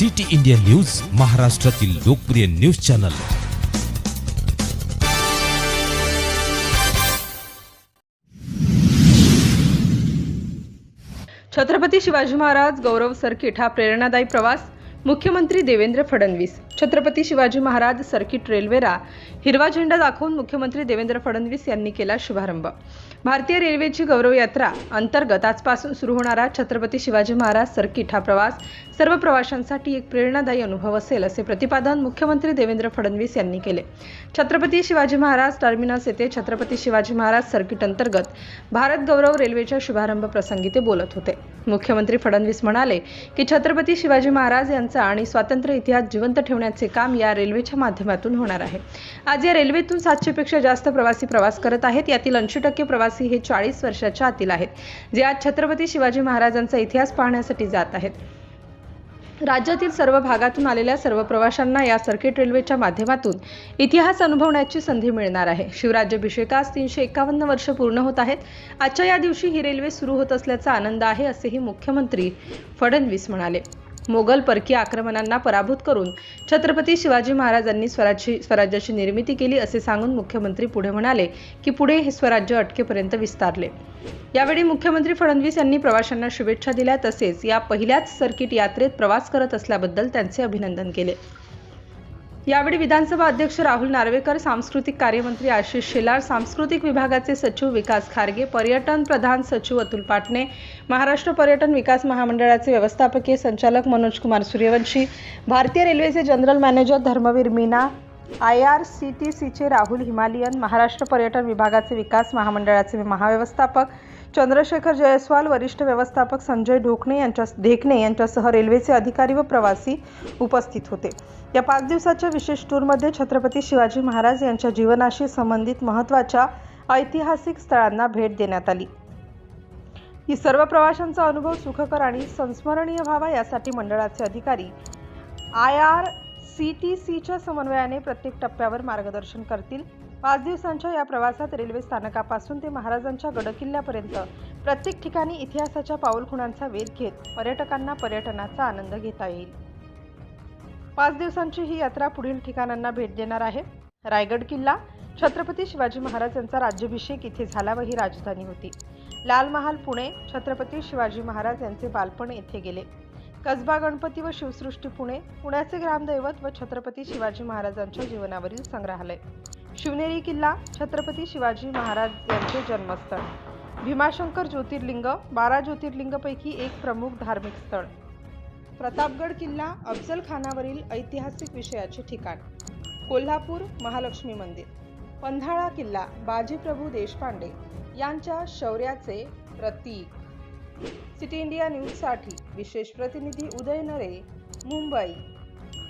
City India news महाराष्ट्रातील लोकप्रिय news channel. Chhatrapati Shivaji Maharaj Gaurav circuit हा प्रेरणादायी प्रवास मुख्यमंत्री देवेंद्र फडणवीस. छत्रपती शिवाजी महाराज सर्किट रेल्वेला हिरवा झेंडा दाखवून मुख्यमंत्री देवेंद्र फडणवीस यांनी केला शुभारंभ. भारतीय रेल्वेची गौरव यात्रा अंतर्गत आजपासून सुरू होणारा छत्रपती शिवाजी महाराज सर्किट हा प्रवास सर्व प्रवाशांसाठी एक प्रेरणादायी अनुभव असेल असे प्रतिपादन मुख्यमंत्री देवेंद्र फडणवीस यांनी केले. छत्रपती शिवाजी महाराज टर्मिनस येथे छत्रपती शिवाजी महाराज सर्किट अंतर्गत भारत गौरव रेल्वेच्या शुभारंभ प्रसंगी ते बोलत होते. मुख्यमंत्री फडणवीस म्हणाले की छत्रपती शिवाजी महाराज यांचा आणि स्वातंत्र्य इतिहास जिवंत ठेवण्याचे काम या रेल्वेच्या माध्यमातून होणार आहे. आज या रेल्वेतून सातशेपेक्षा जास्त प्रवासी प्रवास करत आहेत. यातील ऐंशी टक्के प्रवासी हे चाळीस वर्षाच्या आतील आहेत. जे आज छत्रपती शिवाजी महाराजांचा इतिहास पाहण्यासाठी जात आहेत. राज्यातील सर्व भागातून आलेल्या सर्व प्रवाशांना या सर्किट रेल्वेच्या माध्यमातून इतिहास अनुभवण्याची संधी मिळणार आहे. शिवराज्याभिषेकास तीनशे एकावन्न वर्ष पूर्ण होत आहेत. आजच्या या दिवशी ही रेल्वे सुरू होत असल्याचा आनंद आहे असेही मुख्यमंत्री फडणवीस म्हणाले. मोगल परकीय आक्रमणांना पराभूत करून छत्रपती शिवाजी महाराजांनी स्वराज्य स्वराज्याची निर्मिती केली असे सांगून मुख्यमंत्री पुढे म्हणाले की पुढे हे स्वराज्य अटकेपर्यंत विस्तारले. यावेळी मुख्यमंत्री फडणवीस यांनी प्रवाशांना शुभेच्छा दिल्या तसेच या पहिल्याच सर्किट यात्रेत प्रवास करत असल्याबद्दल त्यांचे अभिनंदन केले. यावेळी विधानसभा अध्यक्ष राहुल नार्वेकर सांस्कृतिक कार्यमंत्री आशिष शेलार सांस्कृतिक विभागाचे सचिव विकास खारगे पर्यटन प्रधान सचिव अतुल पाटणे महाराष्ट्र पर्यटन विकास महामंडळाचे व्यवस्थापकीय संचालक मनोज कुमार सूर्यवंशी भारतीय रेल्वेचे general manager Dharmveer Meena I R C T सीचे राहुल हिमालियन महाराष्ट्र पर्यटन विभागाचे विकास महामंडळाचे महाव्यवस्थापक चंद्रशेखर जयस्वाल वरिष्ठ व्यवस्थापक संजय ढोकणे यांच्या ढेकणे यांच्यासह रेल्वेचे अधिकारी व प्रवासी उपस्थित होते. या पाच दिवसाच्या विशेष टूरमध्ये छत्रपती शिवाजी महाराज यांच्या जीवनाशी संबंधित महत्त्वाच्या ऐतिहासिक स्थळांना भेट देण्यात आली. ही सर्व प्रवाशांचा अनुभव सुखकर आणि संस्मरणीय व्हावा यासाठी मंडळाचे अधिकारी आय आर सी टी सीच्या समन्वयाने प्रत्येक टप्प्यावर मार्गदर्शन करतील. पाच दिवसांच्या या प्रवासात रेल्वे स्थानकापासून ते महाराजांच्या गडकिल्ल्यापर्यंत प्रत्येक ठिकाणी इतिहासाच्या पाऊलखुणांचा वेध घेत पर्यटकांना पर्यटनाचा आनंद घेता येईल. पाच दिवसांची ही यात्रा पुढील ठिकाणांना भेट देणार आहे. रायगड किल्ला छत्रपती शिवाजी महाराज यांचा राज्याभिषेक इथे झाला व ही राजधानी होती. लाल महाल पुणे छत्रपती शिवाजी महाराज यांचे बालपण येथे गेले. कसबा गणपती व शिवसृष्टी पुणे पुण्याचे ग्रामदैवत व छत्रपती शिवाजी महाराजांच्या जीवनावरील संग्रहालय. शिवनेरी किल्ला छत्रपती शिवाजी महाराज यांचे जन्मस्थळ. भीमाशंकर ज्योतिर्लिंग बारा ज्योतिर्लिंगपैकी एक प्रमुख धार्मिक स्थळ. प्रतापगड किल्ला अफजल खानावरील ऐतिहासिक विषयाचे ठिकाण. कोल्हापूर महालक्ष्मी मंदिर. पंधाळा किल्ला बाजीप्रभू देशपांडे यांच्या शौर्याचे प्रतीक. सिटी इंडिया न्यूजसाठी विशेष प्रतिनिधी उदय नरे मुंबई.